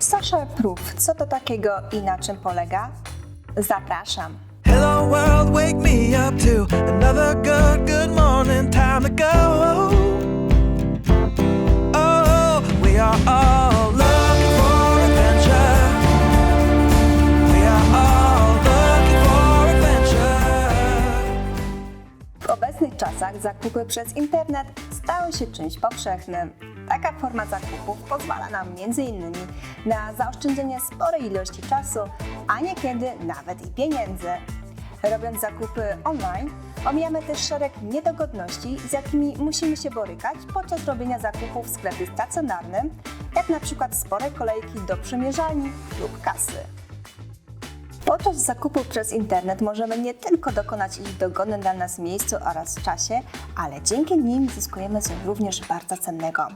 Social Proof, co to takiego i na czym polega? Zapraszam. Hello world, wake me up to another good, good morning. Time to go. Oh, we are all looking for adventure. We are all looking for adventure. W obecnych czasach zakupy przez internet stały się czymś powszechnym. Taka forma zakupów pozwala nam m.in. na zaoszczędzenie sporej ilości czasu, a niekiedy nawet i pieniędzy. Robiąc zakupy online, omijamy też szereg niedogodności, z jakimi musimy się borykać podczas robienia zakupów w sklepie stacjonarnym, jak na przykład spore kolejki do przymierzalni lub kasy. Podczas zakupu przez internet możemy nie tylko dokonać ich w dogodnym dla nas miejscu oraz czasie, ale dzięki nim zyskujemy coś również bardzo cennego.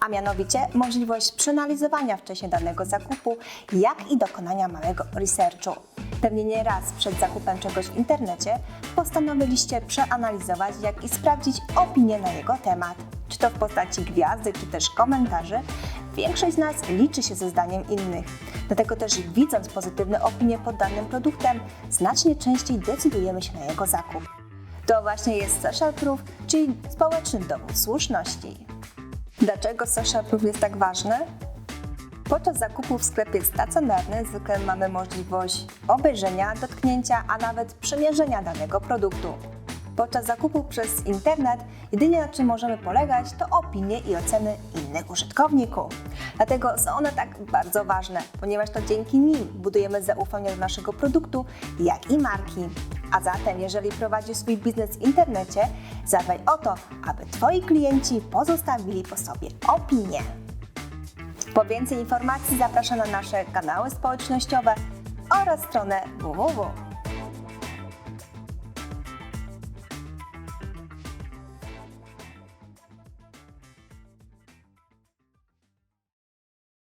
A mianowicie możliwość przeanalizowania wcześniej danego zakupu, jak i dokonania małego researchu. Pewnie nie raz przed zakupem czegoś w internecie postanowiliście przeanalizować, jak i sprawdzić opinię na jego temat. Czy to w postaci gwiazdy, czy też komentarzy, Większość z nas liczy się ze zdaniem innych. Dlatego też widząc pozytywne opinie pod danym produktem, znacznie częściej decydujemy się na jego zakup. To właśnie jest social proof, czyli społeczny dowód słuszności. Dlaczego social proof jest tak ważny? Podczas zakupu w sklepie stacjonarnym zwykle mamy możliwość obejrzenia, dotknięcia, a nawet przymierzenia danego produktu. Podczas zakupu przez internet jedynie na czym możemy polegać to opinie i oceny innych użytkowników. Dlatego są one tak bardzo ważne, ponieważ to dzięki nim budujemy zaufanie do naszego produktu, jak i marki. A zatem, jeżeli prowadzisz swój biznes w internecie, zadbaj o to, aby Twoi klienci pozostawili po sobie opinię. Po więcej informacji zapraszam na nasze kanały społecznościowe oraz stronę www.